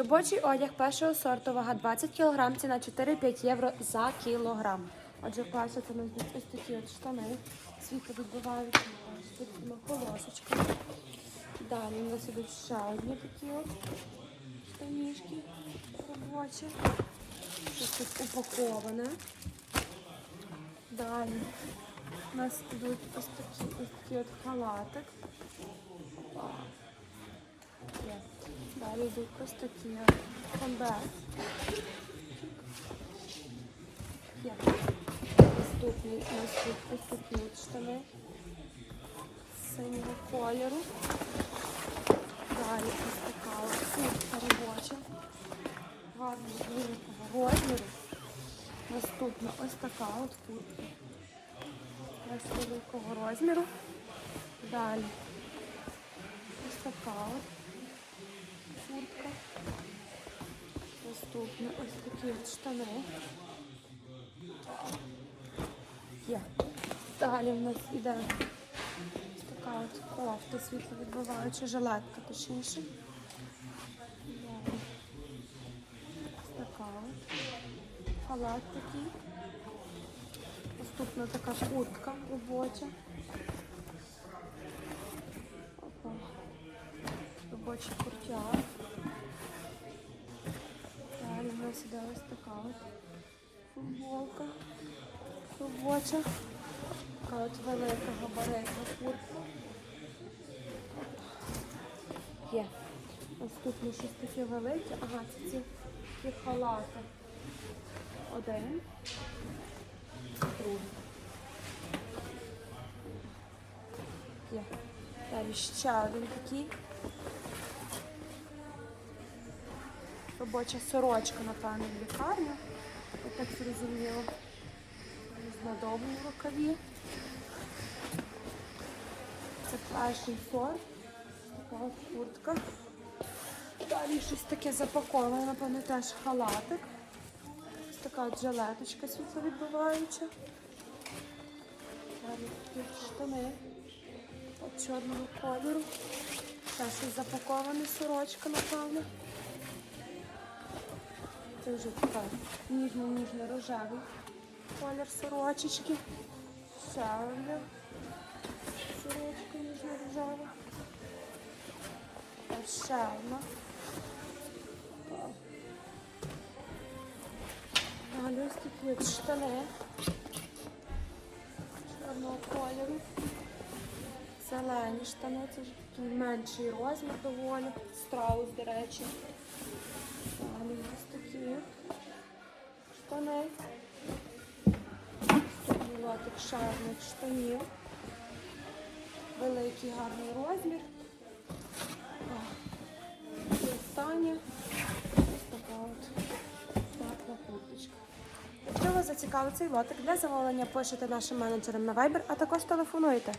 Робочий одяг першого сорту, вага 20 кг, ціна 4-5 євро за кілограм. Отже, класу це у нас ось такі от штани. Світло відбивають, світло полосочка. Далі у нас ідуть ще одні такі от штанішки робочі. Щось тут упаковане. Далі у нас ідуть ось такі, ось такі от халатик. Є. Далі йдуть ось такі у нас тут такі штани синього кольору. Далі ось така куртка робоча. Гарного великого розміру. Наступна ось така от куртка. Ось великого розміру. Далі ось така от куртка. Ось такі от штани. Є. Далі в нас іде ось така от кофта світловідбиваюча, жилетка точніше. Ось така от. Халат такий. Наступна така куртка робоча. Іде ось така от футболка робоча. Така от велика габаритна куртка. Є. Наступне щось таке велике. Ага, це ці такі халати. Один. Другий. Є. Далі ще один такий. Робоча сорочка, напевно, в лікарню. Я так зрозуміла. На довгому рукаві. Це перший сорт. Така куртка. Далі щось таке запаковане, напевно, теж халатик. Ось така от жилеточка світловідбиваюча. Далі такі штани от чорного кольору. Ще щось запаковане сорочка, напевно. Це вже така ніжно-ніжно-рожевий колір сорочечки. Ще одна сорочка ніжно-рожева. Ще одна. Далі ось такі штани чорного кольору. Зелені штани, це менший розмір доволі. Страус, до речі. Далі ось такі штани. Наступний лотик шарних штанів. Великий гарний розмір. І остання ось така от тепла курточка. Якщо вас зацікавив цей лотик, для замовлення пишете нашим менеджерам на Viber, а також телефонуйте.